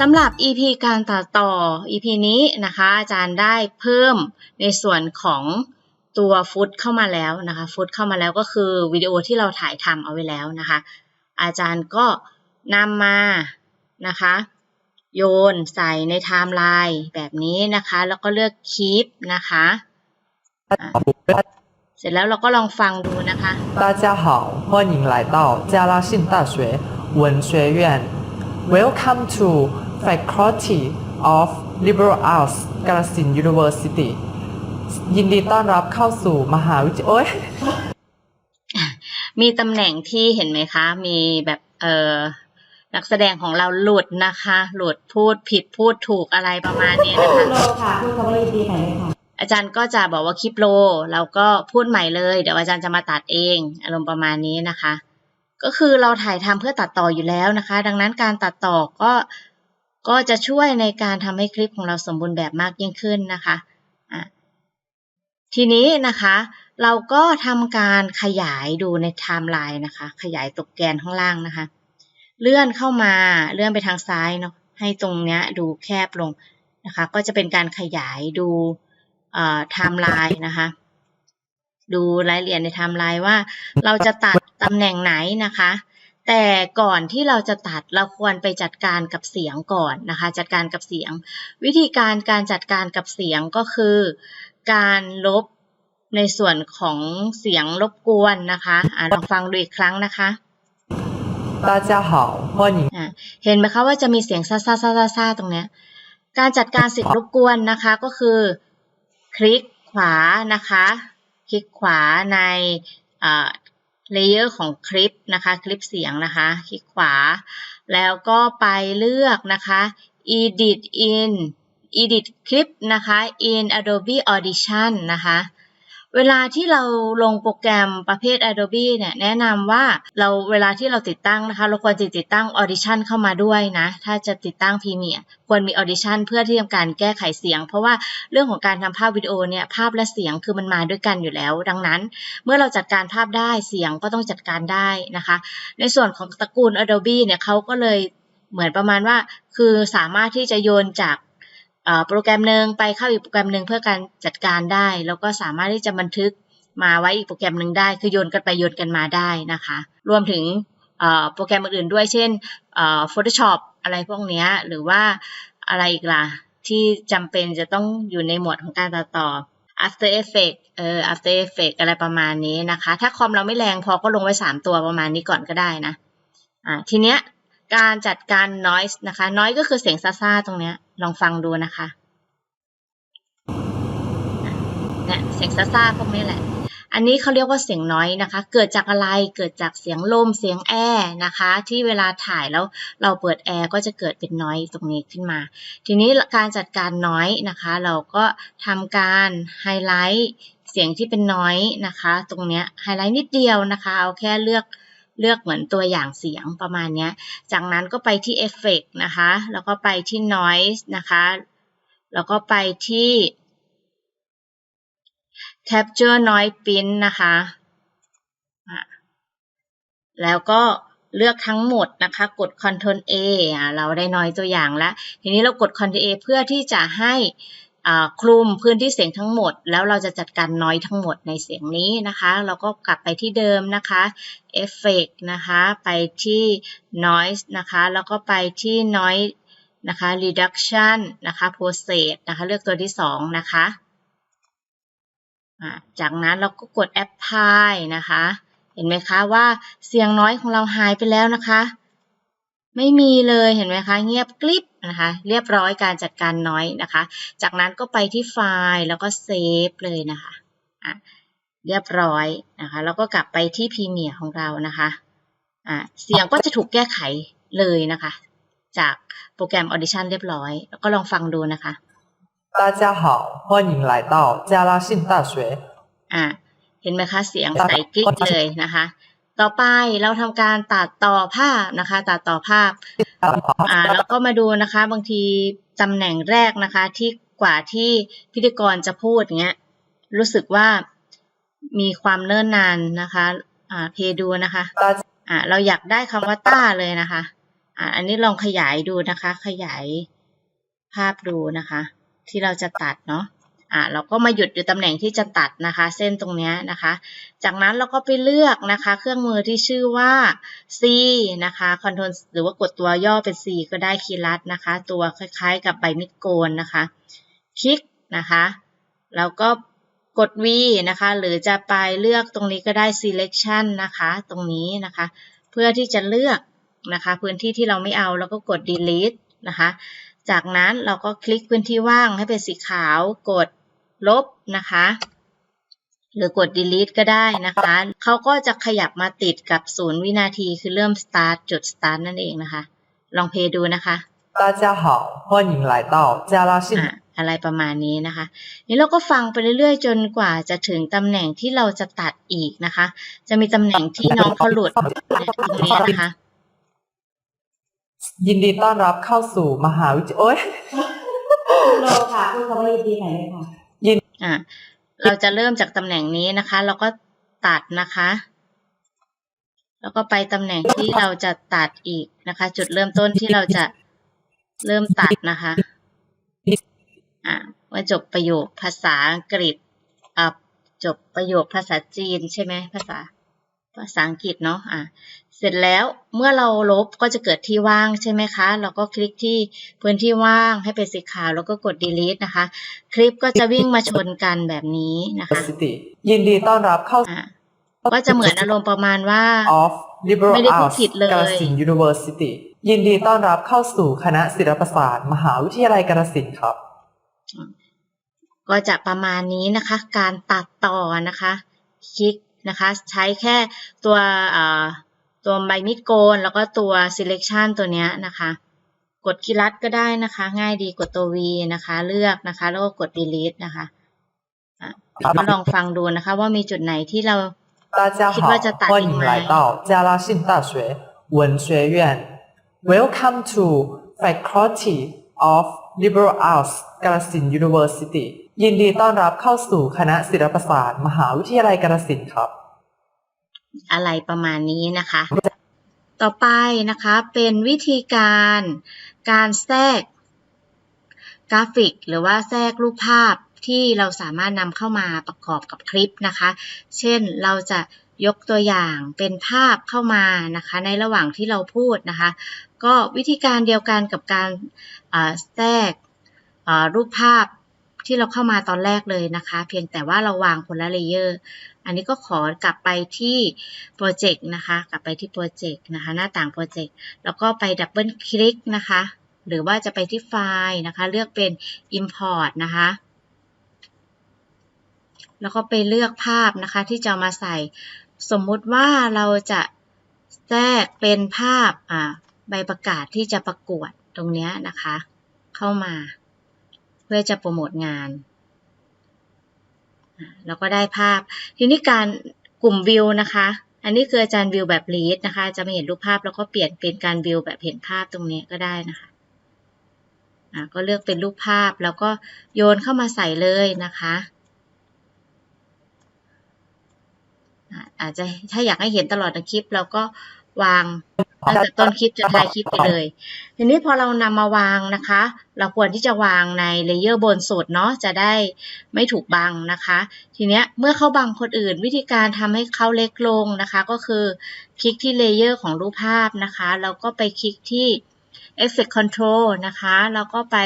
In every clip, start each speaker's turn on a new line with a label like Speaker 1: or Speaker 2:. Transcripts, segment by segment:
Speaker 1: สำหรับ EP การตัดต่อ EP นี้นะคะ อาจารย์ได้เพิ่มในส่วนของตัวฟุตเข้ามาแล้วนะคะฟุตเข้ามาแล้วก็คือวิดีโอที่เราถ่ายทำเอาไว้แล้วนะคะ อาจารย์ก็นำมานะคะ โยนใส่ในไทม์ไลน์แบบนี้นะคะ แล้วก็เลือก keep นะคะอ่ะเสร็จแล้วเราก็ลองฟังดูนะคะ
Speaker 2: 大家好，欢迎来到加拉信大学文学院。Welcome to Faculty of Liberal Arts Galaxy University ยินดีต้อนรับเข้าสู่มหาวิทยาลัยโอ๊ย
Speaker 1: มีตำแหน่งที่เห็นไหมคะ มีแบบเออนักแสดงของเราหลุดนะคะ หลุดพูดผิดพูดถูกอะไรประมาณนี้นะคะ
Speaker 3: โลค่ะพูดคำว่าเลยดีใหม่เลยค่ะ
Speaker 1: อาจารย์ก็จะบอกว่าคลิปโลเราก็พูดใหม่เลย เดี๋ยวอาจารย์จะมาตัดเอง อารมณ์ประมาณนี้นะคะ ก็คือเราถ่ายทำเพื่อตัดต่ออยู่แล้วนะคะ ดังนั้นการตัดต่อก็ ก็จะช่วยในการทำให้คลิปของเราสมบูรณ์แบบมากยิ่งขึ้นนะคะะทีนี้นะคะเราก็ทำการขยายดูในไทม์ไลน์นะคะ ขยายตกแกนข้างล่างนะคะ เลื่อนเข้ามาเลื่อนไปทางซ้ายเนาะให้ตรงเนี้ยดูแคบลงนะคะ ก็จะเป็นการขยายดูเอ่อไทม์ไลน์นะคะ ดูรายละเอียดในไทม์ไลน์ว่าเราจะตัดตำแหน่งไหนนะคะ แต่ก่อนที่เราจะตัดเราควรไปจัดการกับเสียงก่อนนะคะ จัดการกับเสียง วิธีการการจัดการกับเสียงก็คือ การลบในส่วนของเสียงรบกวนนะคะอ่าลองฟังดูอีกครั้งนะคะ
Speaker 2: 大家好欢迎
Speaker 1: อ่ะเห็นไหมคะว่าจะมีเสียงซ่าซ่าซ่าซ่าซ่าตรงเนี้ย การจัดการเสียงรบกวนนะคะก็คือ คลิกขวานะคะ คลิกขวาใน เลเยอร์ของคลิปนะคะคลิปเสียงนะคะคลิกขวา แล้วก็ไปเลือกนะคะ edit in edit คลิปนะคะ in Adobe Audition นะคะ เวลาที่เราลงโปรแกรมประเภท Adobe เนี่ยแนะนำว่าเราเวลาที่เราติดตั้งนะคะ เราควรจะติดตั้ง Audition เข้ามาด้วยนะ ถ้าจะติดตั้ง Premiere ควรมี Audition เพื่อที่ทำการแก้ไขเสียง เพราะว่าเรื่องของการทำภาพวิดีโอเนี่ยภาพและเสียงคือมันมาด้วยกันอยู่แล้ว ดังนั้น เมื่อเราจัดการภาพได้เสียงก็ต้องจัดการได้นะคะ ในส่วนของตระกูล Adobe เนี่ยเขาก็เลยเหมือนประมาณว่า คือสามารถที่จะโยนจาก โปรแกรมหนึ่งไปเข้าอีกโปรแกรมหนึ่งเพื่อการจัดการได้ แล้วก็สามารถที่จะบันทึกมาไว้อีกโปรแกรมหนึ่งได้ คือโยนกันไปโยนกันมาได้นะคะ รวมถึงโปรแกรมอื่นๆด้วย เช่น Photoshop อะไรพวกเนี้ยหรือว่าอะไรอีกล่ะ ที่จำเป็นจะต้องอยู่ในหมวดของการตัดต่อ After Effects เออ After Effects อะไรประมาณนี้นะคะ ถ้าคอมเราไม่แรงพอก็ลงไว้ 3 ตัวประมาณนี้ก่อนก็ได้นะ อ่า ทีเนี้ยการจัดการ noise นะคะ noise ก็คือเสียงซ่าๆตรงเนี้ย ลองฟังดูนะคะเนี่ยเสียงซ่าๆพวกนี้แหละ อันนี้เขาเรียกว่าเสียงน้อยนะคะ เกิดจากอะไรเกิดจากเสียงลมเสียงแอร์นะคะ ที่เวลาถ่ายแล้วเราเปิดแอร์ก็จะเกิดเป็นน้อยตรงนี้ขึ้นมา ทีนี้การจัดการน้อยนะคะ เราก็ทำการไฮไลท์เสียงที่เป็นน้อยนะคะ ตรงเนี้ยไฮไลท์นิดเดียวนะคะ เอาแค่เลือก เลือกเหมือนตัวอย่างเสียงประมาณนี้ จากนั้นก็ไปที่เอฟเฟกนะคะ แล้วก็ไปที่ noise นะคะ แล้วก็ไปที่ capture noise print นะคะ แล้วก็เลือกทั้งหมดนะคะ กด Ctrl A เราได้น้อยตัวอย่างแล้ว ทีนี้เรากด Ctrl A เพื่อที่จะให้ คลุมพื้นที่เสียงทั้งหมด แล้วเราจะจัดการน้อยทั้งหมดในเสียงนี้นะคะ เราก็กลับไปที่เดิมนะคะ Effect นะคะไปที่ Noise นะคะแล้วก็ไปที่ Noise นะคะ Reduction นะคะ Process นะคะเลือกตัวที่สองนะคะอะจากนั้นเราก็กด apply นะคะ เห็นไหมคะว่าเสียงน้อยของเราหายไปแล้วนะคะ ไม่มีเลยเห็นไหมคะ เงียบกริบ นะคะ เรียบร้อยการจัดการน้อยนะคะ จากนั้นก็ไปที่ไฟล์แล้วก็เซฟเลยนะคะอ่ะเรียบร้อยนะคะ แล้วก็กลับไปที่พรีเมียร์ของเรานะคะอ่ะเสียงก็จะถูกแก้ไขเลยนะคะ จากโปรแกรม Audition เรียบร้อย แล้วก็ลองฟังดูนะคะ
Speaker 2: 大家好欢迎来到加拉信大学
Speaker 1: อ่ะเห็นไหมคะเสียงใสกริ๊กเลยนะคะ ต่อไปเราทำการตัดต่อภาพนะคะ ตัดต่อภาพ อ่าแล้วก็มาดูนะคะ บางทีตำแหน่งแรกนะคะ ที่กว่าที่พิธีกรจะพูดเงี้ย รู้สึกว่ามีความเนิ่นนานนะคะ อ่าเพลย์ดูนะคะ
Speaker 2: 大
Speaker 1: อ่า เราอยากได้คำว่าต้าเลยนะคะ อะอันนี้ลองขยายดูนะคะ ขยายภาพดูนะคะ ที่เราจะตัดเนาะ อะเราก็มาหยุดอยู่ตำแหน่งที่จะตัดนะคะ เส้นตรงนี้นะคะ จากนั้นเราก็ไปเลือกนะคะ เครื่องมือที่ชื่อว่า C นะคะ Control หรือว่ากดตัวย่อเป็น C ก็ได้คีย์ลัดนะคะ ตัวคล้ายๆ กับใบมิดโกนนะคะ คลิกนะคะแล้วก็กด V นะคะ หรือจะไปเลือกตรงนี้ก็ได้ selection นะคะ ตรงนี้นะคะ เพื่อที่จะเลือกนะคะ พื้นที่ที่เราไม่เอาแล้วก็กด delete นะคะ จากนั้นเราก็คลิกพื้นที่ว่างให้เป็นสีขาว กด ลบนะคะ หรือกด delete ก็ได้นะคะ เขาก็จะขยับมาติดกับศูนย์วินาทีคือเริ่ม start จุด start นั่นเองนะคะ ลองเพลย์ดูนะคะ
Speaker 2: 大家好，欢迎来到加拉信
Speaker 1: อ่ะอะไรประมาณนี้นะคะ นี่เราก็ฟังไปเรื่อยๆ จนกว่าจะถึงตำแหน่งที่เราจะตัดอีกนะคะ จะมีตำแหน่งที่น้องเขาหลุดเนี่ยตรงนี้นะคะ
Speaker 2: ยินดีต้อนรับเข้าสู่มหาวิทยาโอ้ย
Speaker 3: โลค่ะพูดคำว่าดีๆหน่อยเลยค่ะ
Speaker 1: อะเราจะเริ่มจากตำแหน่งนี้นะคะ เราก็ตัดนะคะ แล้วก็ไปตำแหน่งที่เราจะตัดอีกนะคะ จุดเริ่มต้นที่เราจะเริ่มตัดนะคะอะว่าจบประโยคภาษาอังกฤษอะจบประโยคภาษาจีนใช่ไหมภาษา ภาษาอังกฤษเนาะอะเสร็จแล้วเมื่อเราลบก็จะเกิดที่ว่างใช่ไหมคะ เราก็คลิกที่พื้นที่ว่างให้เป็นสีขาวแล้วก็กด delete นะคะ คลิปก็จะวิ่งมาชนกันแบบนี้นะคะ
Speaker 2: สิติยินดีต้อนรับเข้า
Speaker 1: อะก็จะเหมือนอารมณ์ประมาณว่า
Speaker 2: of Liberal
Speaker 1: ไม่ได้พูด
Speaker 2: Arts
Speaker 1: ผิดเลย
Speaker 2: กาฬสินธุ์ University ยินดีต้อนรับเข้าสู่คณะศิลปศาสตร์ มหาวิทยาลัยกาฬสินธุ์ครับ
Speaker 1: ก็จะประมาณนี้นะคะ การตัดต่อนะคะ คลิก นะคะ ใช้แค่ตัวเอ่อตัวใบมีดโกน แล้วก็ตัว selection ตัวเนี้ยนะคะ กดคีย์ลัดก็ได้นะคะ ง่ายดีกดตัว V นะคะ เลือกนะคะ แล้วก็กด delete นะคะอ่ะก็ลองฟังดูนะคะ ว่ามีจุดไหนที่เรา
Speaker 2: 大家
Speaker 1: คิด
Speaker 2: 好
Speaker 1: ว่าจะตัด
Speaker 2: 欢
Speaker 1: อีก
Speaker 2: 迎
Speaker 1: ไหม
Speaker 2: 来到加拉信大学文学院 Welcome to Faculty of Liberal Arts กาฬสินธุ์ University ยินดีต้อนรับเข้าสู่คณะศิลปศาสตร์ มหาวิทยาลัยกาฬสินธุ์ครับ
Speaker 1: อะไรประมาณนี้นะคะ ต่อไปนะคะเป็นวิธีการการแทรกกราฟิก หรือว่าแทรกรูปภาพที่เราสามารถนำเข้ามาประกอบกับคลิปนะคะ เช่นเราจะยกตัวอย่างเป็นภาพเข้ามานะคะ ในระหว่างที่เราพูดนะคะ ก็วิธีการเดียวกันกับการแทรกรูปภาพ ที่เราเข้ามาตอนแรกเลยนะคะ เพียงแต่ว่าเราวางคนละเลเยอร์ อันนี้ก็ขอกลับไปที่โปรเจกต์นะคะ กลับไปที่โปรเจกต์นะคะ หน้าต่างโปรเจกต์ แล้วก็ไปดับเบิลคลิกนะคะ หรือว่าจะไปที่ไฟล์นะคะ เลือกเป็น Import นะคะ แล้วก็ไปเลือกภาพนะคะที่จะมาใส่ สมมุติว่าเราจะแทรกเป็นภาพใบประกาศที่จะประกวดตรงนี้นะคะ เข้ามา พื่อจะโปรโมทงานแล้วก็ได้ภาพ ทีนี้การกลุ่มวิวนะคะ อันนี้คืออาจารย์วิวแบบลีดนะคะ จะไม่เห็นรูปภาพแล้วก็เปลี่ยนเป็นการวิวแบบเห็นภาพตรงนี้ก็ได้นะคะะก็เลือกเป็นรูปภาพแล้วก็โยนเข้ามาใส่เลยนะคะอะอาจจะถ้าอยากให้เห็นตลอดในคลิปเราก็วาง ตั้งแต่ต้นคลิปจนท้ายคลิปไปเลย ทีนี้พอเรานำมาวางนะคะ เราควรที่จะวางในเลเยอร์บนสุดเนาะจะได้ไม่ถูกบังนะคะ ทีเนี้ยเมื่อเขาบังคนอื่น วิธีการทำให้เขาเล็กลงนะคะ ก็คือคลิกที่เลเยอร์ของรูปภาพนะคะแล้วก็ไปคลิกที่ Effect Control นะคะแล้วก็ไป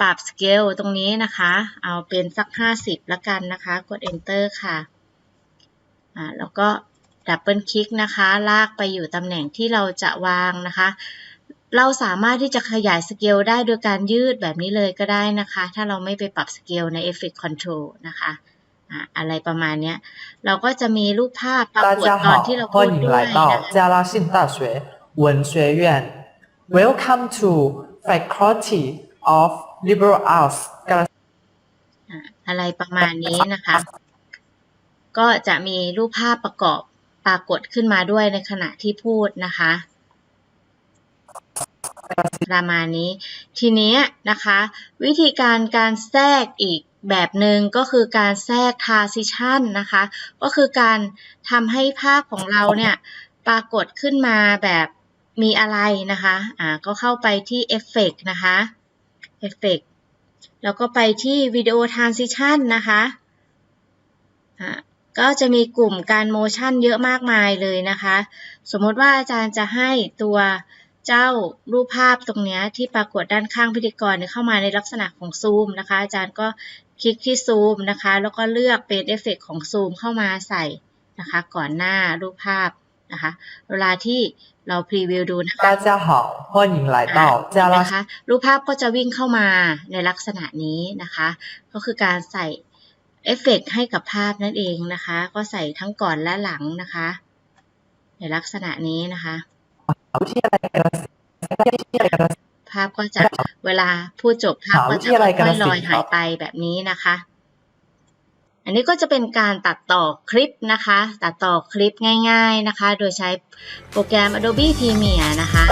Speaker 1: ปรับ Scale ตรงนี้นะคะ เอาเป็นสัก 50ละกันนะคะ กด Enter ค่ะอ่าแล้วก็ ดับเบิลคลิกนะคะ ลากไปอยู่ตำแหน่งที่เราจะวางนะคะ เราสามารถที่จะขยายสเกลได้โดยการยืดแบบนี้เลยก็ได้นะคะ ถ้าเราไม่ไปปรับสเกลใน Effect Control นะคะอ่ะอะไรประมาณเนี้ย เราก็จะมีรูปภาพปรา
Speaker 2: 大
Speaker 1: กฏ
Speaker 2: 家
Speaker 1: ตอน
Speaker 2: 好
Speaker 1: ที่เรา，พู
Speaker 2: 欢
Speaker 1: ด
Speaker 2: 迎
Speaker 1: ด้วย
Speaker 2: 来
Speaker 1: นะ
Speaker 2: 到
Speaker 1: คะ
Speaker 2: 加拉信大学文学院 Welcome to Faculty of Liberal Arts กาฬ
Speaker 1: อ่ะอะไรประมาณนี้นะคะ ก็จะมีรูปภาพประกอบ ปรากฏขึ้นมาด้วยในขณะที่พูดนะคะ ประมาณนี้ทีนี้นะคะ วิธีการการแทรกอีกแบบหนึ่งก็คือการแทรก transition นะคะ ก็คือการทำให้ภาพของเราเนี่ยปรากฏขึ้นมาแบบมีอะไรนะคะ อ่า ก็เข้าไปที่ Effect นะคะ Effect แล้วก็ไปที่ Video Transition นะคะ อ่า ก็จะมีกลุ่มการ motion เยอะมากมายเลยนะคะ สมมติว่าอาจารย์จะให้ตัวเจ้ารูปภาพตรงเนี้ยที่ปรากฏด้านข้างพิธีกรเนี่ยเข้ามาในลักษณะของซูมนะคะ อาจารย์ก็คลิกที่ซูมนะคะ แล้วก็เลือกเป็นเอฟเฟกของซูมเข้ามาใส่นะคะ ก่อนหน้ารูปภาพนะคะ เวลาที่เราพรีวิวดูนะคะ
Speaker 2: 大家好欢迎来到加拉
Speaker 1: นะคะรูปภาพก็จะวิ่งเข้ามาในลักษณะนี้นะคะ ก็คือการใส่ เอฟเฟกต์ให้กับภาพนั่นเองนะคะ ก็ใส่ทั้งก่อนและหลังนะคะ ในลักษณะนี้นะคะภาพก็จะเวลาพูดจบภาพก็จะ
Speaker 2: มหาวิทยาลัย
Speaker 1: ค่อยๆลอยหายไปแบบนี้นะคะ อันนี้ก็จะเป็นการตัดต่อคลิปนะคะ ตัดต่อคลิปง่าย ๆนะคะ โดยใช้โปรแกรม Adobe Premiere นะคะ